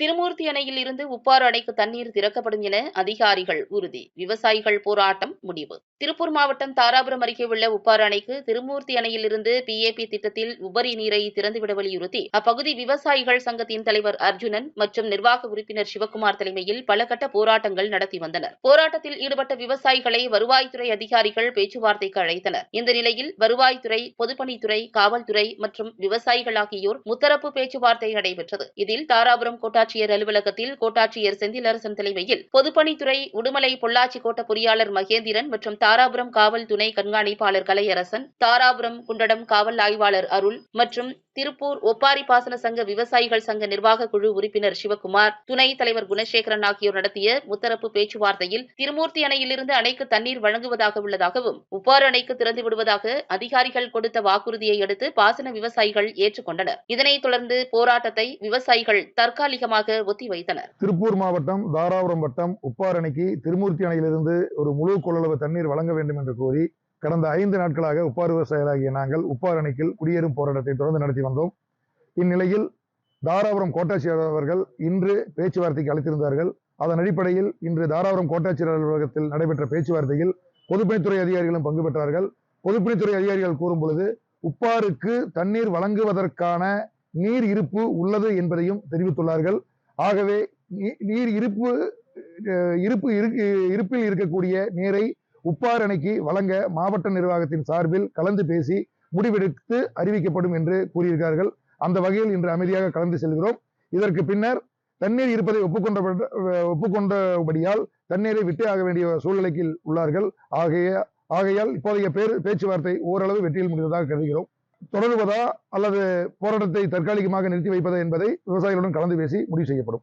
திருமூர்த்தி அணையில் இருந்து உப்பாறு அணைக்கு தண்ணீர் திறக்கப்படும் என அதிகாரிகள் உறுதி. விவசாயிகள் போராட்டம் முடிவு. திருப்பூர் மாவட்டம் தாராபுரம் அருகே உள்ள உப்பாறு அணைக்கு திருமூர்த்தி அணையிலிருந்து பிஏபி திட்டத்தில் உபரி நீரை திறந்துவிட வலியுறுத்தி அப்பகுதி விவசாயிகள் சங்கத்தின் தலைவர் அர்ஜுனன் மற்றும் நிர்வாக உறுப்பினர் சிவக்குமார் தலைமையில் பல கட்ட போராட்டங்கள் நடத்தி வந்தனர். போராட்டத்தில் ஈடுபட்ட விவசாயிகளை வருவாய்த்துறை அதிகாரிகள் பேச்சுவார்த்தைக்கு அழைத்தனர். இந்த நிலையில் வருவாய்த்துறை பொதுப்பணித்துறை காவல்துறை மற்றும் விவசாயிகள் ஆகியோர் முத்தரப்பு பேச்சுவார்த்தை நடைபெற்றது. இதில் தாராபுரம் கோட்டாட்சியர் அலுவலகத்தில் கோட்டாட்சியர் செந்திலரசன் தலைமையில் பொதுப்பணித்துறை உடுமலை பொள்ளாச்சி கோட்ட பொறியாளர் மகேந்திரன் மற்றும் தாராபுரம் காவல் துணை கண்காணிப்பாளர் கலையரசன் தாராபுரம் குண்டடம் காவல் ஆய்வாளர் அருள் மற்றும் திருப்பூர் ஒப்பாரி பாசன சங்க விவசாயிகள் சங்க நிர்வாக குழு உறுப்பினர் சிவகுமார் துணைத் தலைவர் குணசேகரன் ஆகியோர் நடத்திய முத்தரப்பு பேச்சுவார்த்தையில் திருமூர்த்தி அணையிலிருந்து அணைக்கு தண்ணீர் வழங்குவதாக உள்ளதாகவும் உப்பாறு அணைக்கு திறந்து விடுவதாக அதிகாரிகள் கொடுத்த வாக்குறுதியை அடுத்து பாசன விவசாயிகள் ஏற்றுக்கொண்டனர். இதனைத் தொடர்ந்து போராட்டத்தை விவசாயிகள் தற்காலிகமாக ஒத்திவைத்தனர். திருப்பூர் மாவட்டம் தாராபுரம் வட்டம் உப்பாறு அணைக்கு திருமூர்த்தி அணையிலிருந்து ஒரு முழு கொள்ளளவு தண்ணீர் வழங்க வேண்டும் என்று கோரி கடந்த ஐந்து நாட்களாக உப்பார் விவசாயிகளாகிய நாங்கள் உப்பார் அணைக்கில் குடியேறும் போராட்டத்தை தொடர்ந்து நடத்தி வந்தோம். இந்நிலையில் தாராபுரம் கோட்டாட்சியர் அவர்கள் இன்று பேச்சுவார்த்தைக்கு அழைத்திருந்தார்கள். அதன் அடிப்படையில் இன்று தாராபுரம் கோட்டாட்சியர் அலுவலகத்தில் நடைபெற்ற பேச்சுவார்த்தையில் பொதுப்பணித்துறை அதிகாரிகளும் பங்கு பெற்றார்கள். பொதுப்பணித்துறை அதிகாரிகள் கூறும் பொழுது உப்பாருக்கு தண்ணீர் வழங்குவதற்கான நீர் இருப்பு உள்ளது என்பதையும் தெரிவித்துள்ளார்கள். ஆகவே நீ- நீர் இருப்பு இருப்பு இருப்பில் இருக்கக்கூடிய நீரை உப்பார் அணைக்கு வழங்க மாவட்ட நிர்வாகத்தின் சார்பில் கலந்து பேசி முடிவெடுத்து அறிவிக்கப்படும் என்று கூறியிருக்கிறார்கள். அந்த வகையில் இன்று அமைதியாக கலந்து செல்கிறோம். இதற்கு பின்னர் தண்ணீர் இருப்பதை ஒப்புக்கொண்ட ஒப்புக்கொண்டபடியால் தண்ணீரை விட்டே ஆக வேண்டிய சூழ்நிலைக்கு உள்ளார்கள். ஆகைய ஆகையால் இப்போதைய பேர் பேச்சுவார்த்தை ஓரளவு வெற்றியில் முடிந்ததாக கருதுகிறோம். தொடருவதா அல்லது போராட்டத்தை தற்காலிகமாக நிறுத்தி வைப்பதா என்பதை விவசாயிகளுடன் கலந்து பேசி முடிவு செய்யப்படும்.